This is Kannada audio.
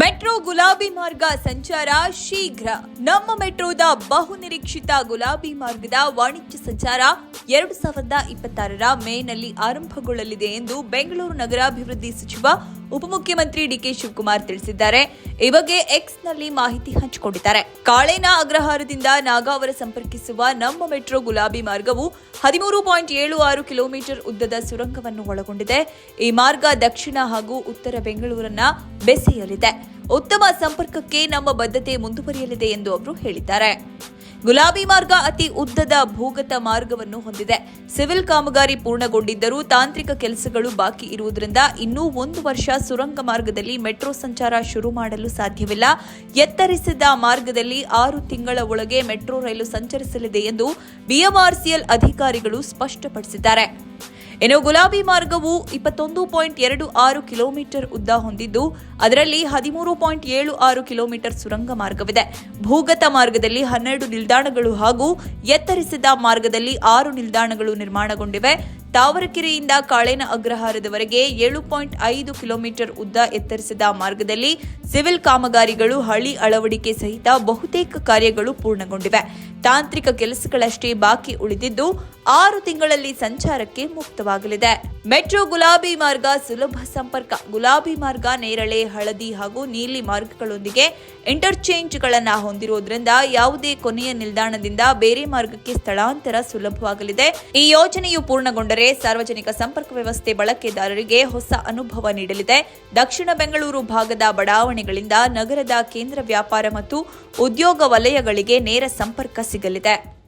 ಮೆಟ್ರೋ ಗುಲಾಬಿ ಮಾರ್ಗ ಸಂಚಾರ ಶೀಘ್ರ. ನಮ್ಮ ಮೆಟ್ರೋದ ಬಹುನಿರೀಕ್ಷಿತ ಗುಲಾಬಿ ಮಾರ್ಗದ ವಾಣಿಜ್ಯ ಸಂಚಾರ ಎರಡು ಸಾವಿರದ ಇಪ್ಪತ್ತಾರರ ಮೇನಲ್ಲಿ ಆರಂಭಗೊಳ್ಳಲಿದೆ ಎಂದು ಬೆಂಗಳೂರು ನಗರಾಭಿವೃದ್ಧಿ ಸಚಿವ, ಉಪಮುಖ್ಯಮಂತ್ರಿ ಡಿಕೆ ಶಿವಕುಮಾರ್ ತಿಳಿಸಿದ್ದಾರೆ. ಈ ಬಗ್ಗೆ ಎಕ್ಸ್ನಲ್ಲಿ ಮಾಹಿತಿ ಹಂಚಿಕೊಂಡಿದ್ದಾರೆ. ಕಾಳೇನ ಅಗ್ರಹಾರದಿಂದ ನಾಗಾವರ ಸಂಪರ್ಕಿಸುವ ನಮ್ಮ ಮೆಟ್ರೋ ಗುಲಾಬಿ ಮಾರ್ಗವು ಹದಿಮೂರು ಪಾಯಿಂಟ್ ಏಳು ಆರು ಕಿಲೋಮೀಟರ್ ಉದ್ದದ ಸುರಂಗವನ್ನು ಒಳಗೊಂಡಿದೆ. ಈ ಮಾರ್ಗ ದಕ್ಷಿಣ ಹಾಗೂ ಉತ್ತರ ಬೆಂಗಳೂರನ್ನ ಬೆಸೆಯಲಿದೆ. ಉತ್ತಮ ಸಂಪರ್ಕಕ್ಕೆ ನಮ್ಮ ಬದ್ಧತೆ ಮುಂದುವರಿಯಲಿದೆ ಎಂದು ಅವರು ಹೇಳಿದ್ದಾರೆ. ಗುಲಾಬಿ ಮಾರ್ಗ ಅತಿ ಉದ್ದದ ಭೂಗತ ಮಾರ್ಗವನ್ನು ಹೊಂದಿದೆ. ಸಿವಿಲ್ ಕಾಮಗಾರಿ ಪೂರ್ಣಗೊಂಡಿದ್ದರೂ ತಾಂತ್ರಿಕ ಕೆಲಸಗಳು ಬಾಕಿ ಇರುವುದರಿಂದ ಇನ್ನೂ ಒಂದು ವರ್ಷ ಸುರಂಗ ಮಾರ್ಗದಲ್ಲಿ ಮೆಟ್ರೋ ಸಂಚಾರ ಶುರು ಮಾಡಲು ಸಾಧ್ಯವಿಲ್ಲ. ಎತ್ತರಿಸಿದ ಮಾರ್ಗದಲ್ಲಿ ಆರು ತಿಂಗಳ ಒಳಗೆ ಮೆಟ್ರೋ ರೈಲು ಸಂಚರಿಸಲಿದೆ ಎಂದು ಬಿಎಂಆರ್ಸಿಎಲ್ ಅಧಿಕಾರಿಗಳು ಸ್ಪಷ್ಟಪಡಿಸಿದ್ದಾರೆ. ಇನ್ನು ಗುಲಾಬಿ ಮಾರ್ಗವು ಇಪ್ಪತ್ತೊಂದು ಪಾಯಿಂಟ್ ಎರಡು ಆರು ಕಿಲೋಮೀಟರ್ ಉದ್ದ ಹೊಂದಿದ್ದು, ಅದರಲ್ಲಿ ಹದಿಮೂರು ಪಾಯಿಂಟ್ ಏಳು ಆರು ಕಿಲೋಮೀಟರ್ ಸುರಂಗ ಮಾರ್ಗವಿದೆ. ಭೂಗತ ಮಾರ್ಗದಲ್ಲಿ ಹನ್ನೆರಡು ನಿಲ್ದಾಣಗಳು ಹಾಗೂ ಎತ್ತರಿಸಿದ ಮಾರ್ಗದಲ್ಲಿ ಆರು ನಿಲ್ದಾಣಗಳು ನಿರ್ಮಾಣಗೊಂಡಿವೆ. ತಾವರಕೆರೆಯಿಂದ ಕಾಳೇನ ಅಗ್ರಹಾರದವರೆಗೆ ಏಳು ಪಾಯಿಂಟ್ ಐದು ಕಿಲೋಮೀಟರ್ ಉದ್ದ ಎತ್ತರಿಸಿದ ಮಾರ್ಗದಲ್ಲಿ ಸಿವಿಲ್ ಕಾಮಗಾರಿಗಳು ಹಳಿ ಅಳವಡಿಕೆ ಸಹಿತ ಬಹುತೇಕ ಕಾರ್ಯಗಳು ಪೂರ್ಣಗೊಂಡಿವೆ. ತಾಂತ್ರಿಕ ಕೆಲಸಗಳಷ್ಟೇ ಬಾಕಿ ಉಳಿದಿದ್ದು ಆರು ತಿಂಗಳಲ್ಲಿ ಸಂಚಾರಕ್ಕೆ ಮುಕ್ತವಾಗಲಿದೆ. ಮೆಟ್ರೋ ಗುಲಾಬಿ ಮಾರ್ಗ ಸುಲಭ ಸಂಪರ್ಕ. ಗುಲಾಬಿ ಮಾರ್ಗ ನೇರಳೆ, ಹಳದಿ ಹಾಗೂ ನೀಲಿ ಮಾರ್ಗಗಳೊಂದಿಗೆ ಇಂಟರ್ಚೇಂಜ್ಗಳನ್ನು ಹೊಂದಿರುವುದರಿಂದ ಯಾವುದೇ ಕೊನೆಯ ನಿಲ್ದಾಣದಿಂದ ಬೇರೆ ಮಾರ್ಗಕ್ಕೆ ಸ್ಥಳಾಂತರ ಸುಲಭವಾಗಲಿದೆ. ಈ ಯೋಜನೆಯು ಪೂರ್ಣಗೊಂಡರೆ ಸಾರ್ವಜನಿಕ ಸಂಪರ್ಕ ವ್ಯವಸ್ಥೆ ಬಳಕೆದಾರರಿಗೆ ಹೊಸ ಅನುಭವ ನೀಡಲಿದೆ. ದಕ್ಷಿಣ ಬೆಂಗಳೂರು ಭಾಗದ ಬಡಾವಣೆಗಳಿಂದ ನಗರದ ಕೇಂದ್ರ ವ್ಯಾಪಾರ ಮತ್ತು ಉದ್ಯೋಗ ವಲಯಗಳಿಗೆ ನೇರ ಸಂಪರ್ಕ ಸಿಗಲಿದೆ.